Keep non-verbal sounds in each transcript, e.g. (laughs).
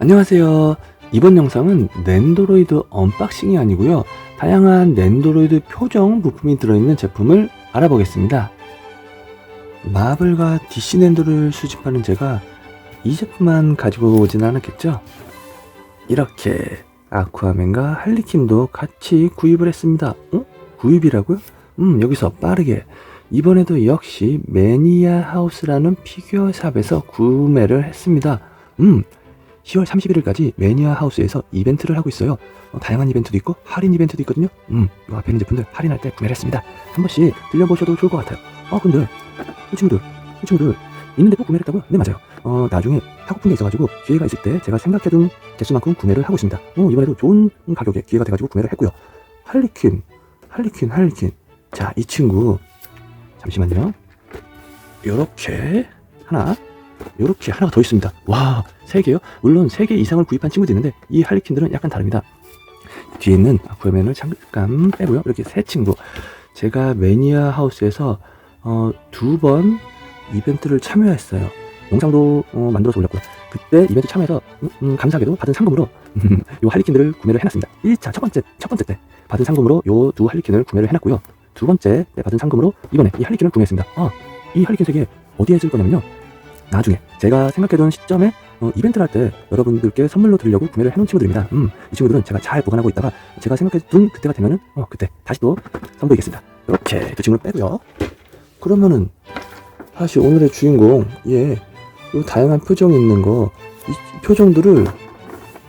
안녕하세요. 이번 영상은 낸도로이드 언박싱이 아니고요. 다양한 낸도로이드 표정 부품이 들어있는 제품을 알아보겠습니다. 마블과 DC 낸도를 수집하는 제가 이 제품만 가지고 오진 않았겠죠? 이렇게 아쿠아맨과 할리퀸도 같이 구입을 했습니다. 어? 구입이라고요? 음, 여기서 빠르게 이번에도 역시 매니아 하우스라는 피규어 샵에서 구매를 했습니다. 음, 10월 31일까지 매니아 하우스에서 이벤트를 하고 있어요. 어, 다양한 이벤트도 있고 할인 이벤트도 있거든요. 음, 이 앞에 있는 제품들 할인할 때 구매를 했습니다. 한 번씩 들려보셔도 좋을 것 같아요. 아, 근데 이 친구들, 이 친구들 있는데도 구매를 했다고요? 네, 맞아요. 어, 나중에 하고픈 게 있어가지고 기회가 있을 때 제가 생각해둔 개수만큼 구매를 하고 있습니다. 어, 이번에도 좋은 가격에 기회가 돼가지고 구매를 했고요. 할리퀸, 할리퀸, 할리퀸. 자, 이 친구 잠시만요. 요렇게 하나, 요렇게 하나가 더 있습니다. 와, 세 개요? 물론 세 개 이상을 구입한 친구도 있는데 이 할리퀸들은 약간 다릅니다. 뒤에 있는 아쿠아맨을 잠깐 빼고요. 이렇게 세 친구. 제가 매니아 하우스에서 어, 두 번 이벤트를 참여했어요. 영상도 어, 만들어서 올렸고요. 그때 이벤트 참여해서 음, 음, 감사하게도 받은 상금으로 (laughs) 요 할리퀸들을 구매를 해놨습니다. 1차 첫 번째 첫 번째 때 받은 상금으로 요두 할리퀸을 구매를 해놨고요. 두 번째 때 받은 상금으로 이번에 이 할리퀸을 구매했습니다. 아, 이 할리퀸 세개 어디에 쓸 거냐면요. 나중에 제가 생각해둔 시점에 어, 이벤트를 할 때 여러분들께 선물로 드리려고 구매를 해놓은 친구들입니다. 음, 이 친구들은 제가 잘 보관하고 있다가 제가 생각해둔 그때가 되면은 어, 그때 다시 또 선보이겠습니다. 이렇게 두 친구를 빼고요. 그러면은 다시 오늘의 주인공 예, 요 다양한 표정이 있는 거 이 표정들을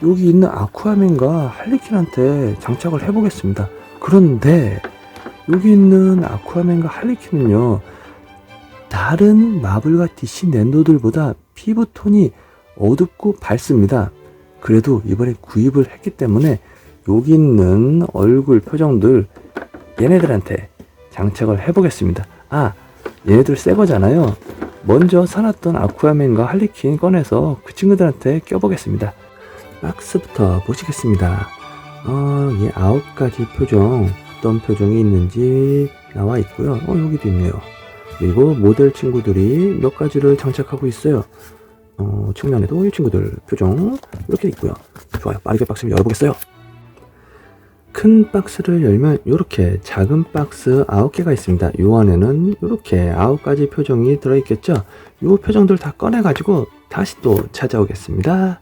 여기 있는 아쿠아맨과 할리퀸한테 장착을 해보겠습니다. 그런데 여기 있는 아쿠아맨과 할리퀸은요 다른 마블과 DC 낸도들보다 피부톤이 어둡고 밝습니다. 그래도 이번에 구입을 했기 때문에 여기 있는 얼굴 표정들 얘네들한테 장착을 해보겠습니다. 아, 얘네들 새 거잖아요. 먼저 사놨던 아쿠아맨과 할리퀸 꺼내서 그 친구들한테 껴보겠습니다. 박스부터 보시겠습니다. 어, 이 아홉 가지 표정, 어떤 표정이 있는지 나와 있고요. 어, 여기도 있네요. 그리고 모델 친구들이 몇 가지를 장착하고 있어요. 어, 측면에도 이 친구들 표정 이렇게 있고요. 좋아요. 빠르게 박스를 열어보겠어요. 큰 박스를 열면 이렇게 작은 박스 9개가 있습니다. 요 안에는 이렇게 9가지 표정이 들어있겠죠. 요 표정들 다 꺼내가지고 다시 또 찾아오겠습니다.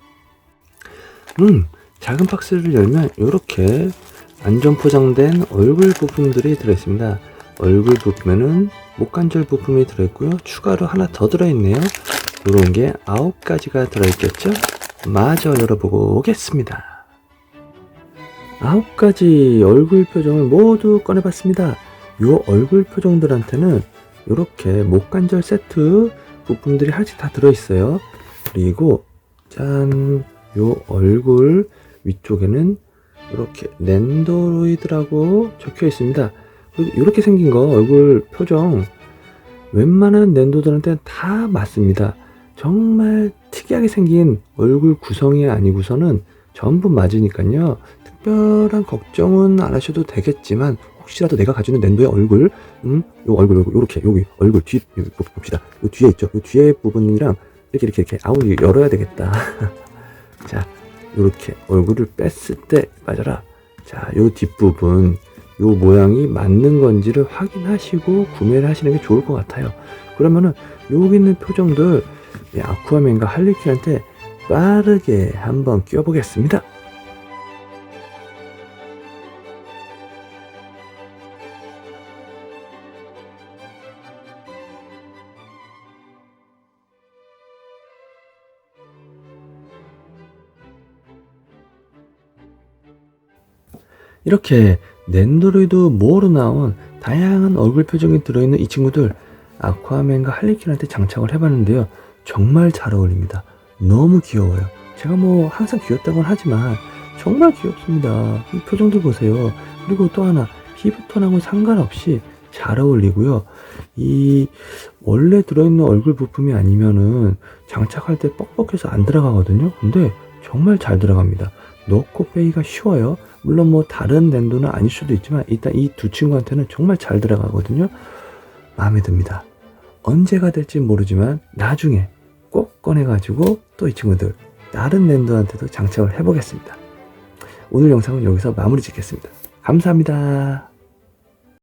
음, 작은 박스를 열면 이렇게 안전 포장된 얼굴 부품들이 들어있습니다. 얼굴 부품에는 목관절 부품이 들어있고요. 추가로 하나 더 들어있네요. 이런 게 아홉 가지가 들어있겠죠? 마저 열어보고 오겠습니다. 아홉 가지 얼굴 표정을 모두 꺼내봤습니다. 요 얼굴 표정들한테는 이렇게 목관절 세트 부품들이 하나씩 다 들어있어요. 그리고 짠, 요 얼굴 위쪽에는 이렇게 낸도로이드라고 적혀 있습니다. 이렇게 생긴 거 얼굴 표정 웬만한 낸도들한테 다 맞습니다. 정말 특이하게 생긴 얼굴 구성이 아니고서는 전부 맞으니까요. 특별한 걱정은 안 하셔도 되겠지만 혹시라도 내가 가지고 있는 낸도의 얼굴, 음, 요 얼굴, 요렇게 여기 얼굴 뒤 봅시다. 요 뒤에 있죠. 요 뒤에 부분이랑 이렇게 이렇게 이렇게 아우 열어야 되겠다. (laughs) 자, 요렇게 얼굴을 뺐을 때 맞아라. 자, 요 뒷부분 요 모양이 맞는 건지를 확인하시고 구매를 하시는 게 좋을 것 같아요. 그러면은 여기 있는 표정들 이 아쿠아맨과 할리퀸한테 빠르게 한번 끼워보겠습니다. 이렇게 낸도로이드 모어로 나온 다양한 얼굴 표정이 들어있는 이 친구들 아쿠아맨과 할리퀸한테 장착을 해봤는데요. 정말 잘 어울립니다. 너무 귀여워요. 제가 뭐 항상 귀엽다고는 하지만 정말 귀엽습니다. 이 표정들 보세요. 그리고 또 하나 피부톤하고 상관없이 잘 어울리고요. 이 원래 들어있는 얼굴 부품이 아니면은 장착할 때 뻑뻑해서 안 들어가거든요. 근데 정말 잘 들어갑니다. 빼기가 쉬워요. 물론 뭐 다른 랜도는 아닐 수도 있지만 일단 이 두 친구한테는 정말 잘 들어가거든요. 마음에 듭니다. 언제가 될지 모르지만 나중에 꼭 꺼내가지고 또 이 친구들 다른 랜더한테도 장착을 해보겠습니다. 오늘 영상은 여기서 마무리 짓겠습니다. 감사합니다.